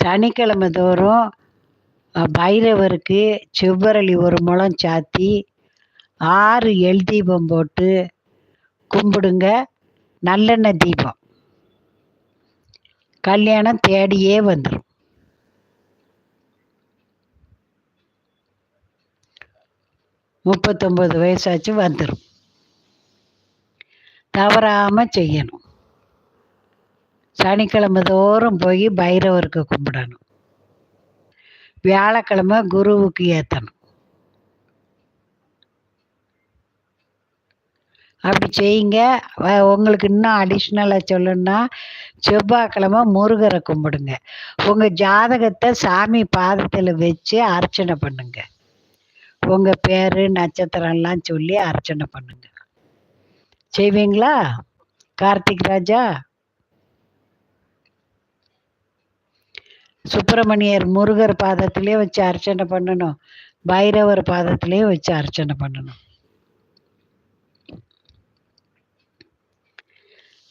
சனிக்கிழமை தோறும் பைரவருக்கு செவ்வரளி ஒரு முழம் சாத்தி ஆறு எல் தீபம் போட்டு கும்பிடுங்க. நல்லெண்ணெய் தீபம். கல்யாணம் தேடியே வந்துடும் முப்பத்தொம்பது வயசாச்சும் வந்துடும் தவறாமல் செய்யணும். சனிக்கிழமை தோறும் போய் பைரவருக்கு கும்பிடணும். வியாழக்கிழமை குருவுக்கு ஏற்றணும் அப்படி செய்யுங்க. வ- உங்களுக்கு இன்னும் அடிஷ்னலாக சொல்லணும்னா செவ்வாய்க்கிழமை முருகரை கும்பிடுங்க. உங்கள் ஜாதகத்தை சாமி பாதத்தில் வச்சு அர்ச்சனை பண்ணுங்க. உங்கள் பேர் நட்சத்திரம்லாம் சொல்லி அர்ச்சனை பண்ணுங்க. செய்வீங்களா? கார்த்திக் ராஜா? சுப்பிரமணியர் முருகர் பாதத்திலே வச்சு அர்ச்சனை பண்ணணும். பைரவர் பாதத்திலே வச்சு அர்ச்சனை பண்ணணும்.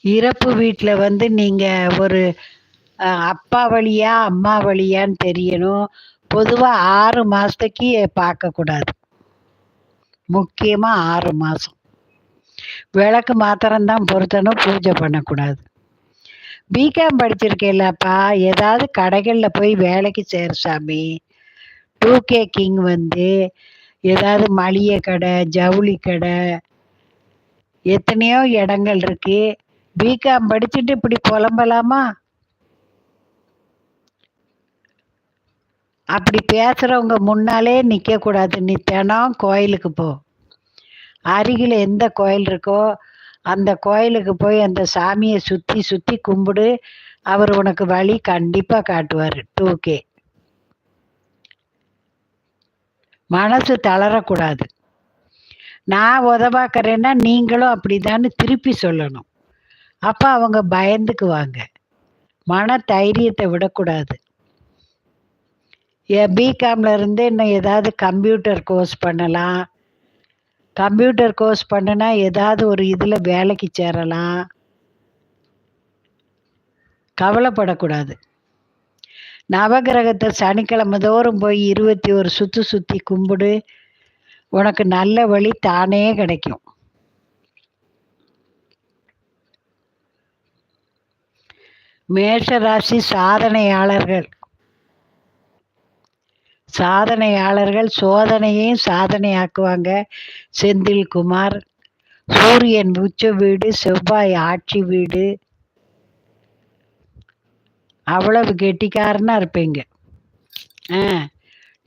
இறப்பு வீட்டில் வந்து நீங்கள் ஒரு அப்பா வழியா அம்மா வழியான்னு தெரியணும். பொதுவாக ஆறு மாதத்துக்கு பார்க்கக்கூடாது முக்கியமாக ஆறு மாதம் விளக்கு மாத்திரம்தான் பொருத்தணும் பூஜை பண்ணக்கூடாது. பிகாம் படிச்சிருக்கேன்லப்பா. ஏதாவது கடைகளில் போய் வேலைக்கு சேர் சாமி. டூ கே கிங் வந்து ஏதாவது மளிகை கடை ஜவுளி கடை எத்தனையோ இடங்கள் இருக்கு. பிகாம் படிச்சுட்டு இப்படி புலம்பலாமா? அப்படி பேசுகிறவங்க முன்னாலே நிற்கக்கூடாது நீ தினம் கோயிலுக்கு போ. அருகில் எந்த கோயில் இருக்கோ அந்த கோயிலுக்கு போய் அந்த சாமியை சுற்றி சுற்றி கும்பிடு. அவர் உனக்கு வழி கண்டிப்பாக காட்டுவார். டூ கே மனசு தளரக்கூடாது. நான் உதவாக்கிறேன்னா நீங்களும் அப்படிதான்னு திருப்பி சொல்லணும். அப்போ அவங்க பயந்துக்குவாங்க. மன தைரியத்தை விடக்கூடாது. பிகாம்ல இருந்து இன்னும் ஏதாவது கம்ப்யூட்டர் கோர்ஸ் பண்ணலாம். கம்ப்யூட்டர் கோர்ஸ் பண்ணுனா ஏதாவது ஒரு இதில் வேலைக்கு சேரலாம். கவலைப்படக்கூடாது. நவகிரகத்தை சனிக்கிழமை தோறும் போய் இருபத்தி ஒரு சுற்று சுற்றி கும்பிடு. உனக்கு நல்ல வழி தானே கிடைக்கும். மேஷராசி சாதனையாளர்கள். சாதனையாளர்கள் சோதனையையும் சாதனையாக்குவாங்க. செந்தில்குமார் சூரியன் உச்ச வீடு செவ்வாய் ஆட்சி வீடு. அவ்வளவு கெட்டிக்காரனா இருப்பீங்க. ஆ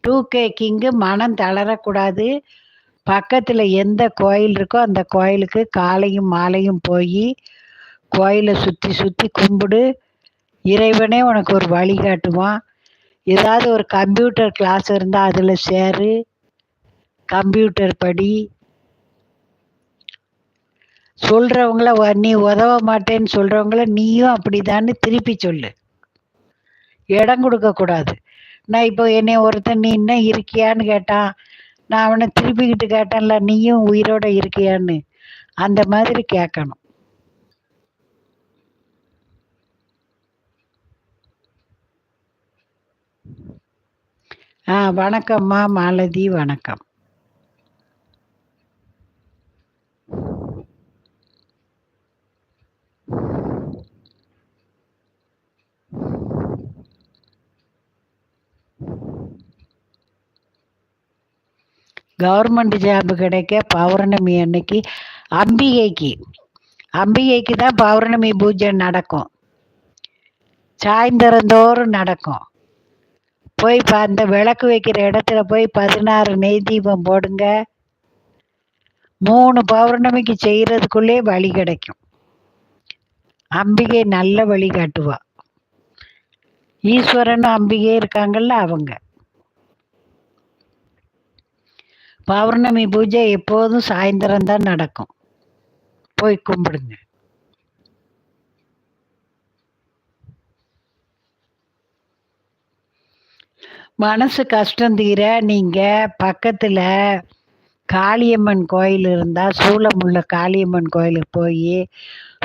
டூ கே கிங்கு மனம் தளரக்கூடாது. பக்கத்தில் எந்த கோயில் இருக்கோ அந்த கோயிலுக்கு காலையும் மாலையும் போய் கோயிலை சுற்றி சுற்றி கும்பிடு. இறைவனே உனக்கு ஒரு வழி காட்டுவான். ஏதாவது ஒரு கம்ப்யூட்டர் கிளாஸ் இருந்தால் அதில் சேரு கம்ப்யூட்டர் படி. சொல்கிறவங்கள நீ உதவ மாட்டேன்னு சொல்கிறவங்கள நீயும் அப்படிதான்னு திருப்பி சொல்லு. இடம் கொடுக்கக்கூடாது நான் இப்போ என்னை ஒருத்தன் நீ இன்னும் இருக்கியான்னு கேட்டான் நான் அவனை திருப்பிக்கிட்டு கேட்டேன்ல நீயும் உயிரோட இருக்கியான்னு? அந்த மாதிரி கேட்கணும். ஆ வணக்கம்மா மாலதி வணக்கம். கவர்மெண்ட் ஜாப் கிடைக்க பௌர்ணமி அன்னைக்கு அம்பிகைக்கு. அம்பிகைக்கு தான் பௌர்ணமி பூஜை நடக்கும். சாயந்தரந்தோறும் நடக்கும். போய் அந்த விளக்கு வைக்கிற இடத்துல போய் பதினாறு நெய் தீபம் போடுங்க. மூணு பௌர்ணமிக்கு செய்கிறதுக்குள்ளே வழி கிடைக்கும். அம்பிகை நல்ல வழி காட்டுவா. ஈஸ்வரனும் அம்பிகை இருக்காங்கல்ல அவங்க. பௌர்ணமி பூஜை எப்போதும் சாயந்தரம் தான் நடக்கும். போய் கும்பிடுங்க. மனசு கஷ்டம் தீர நீங்கள் பக்கத்தில் காளியம்மன் கோயில் இருந்தா சூளமுள்ள காளியம்மன் கோயிலுக்கு போய்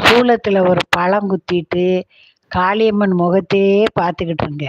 சூளத்தில் ஒரு பழம் குத்திட்டு காளியம்மன் முகத்தையே பார்த்துக்கிட்டு இருங்க.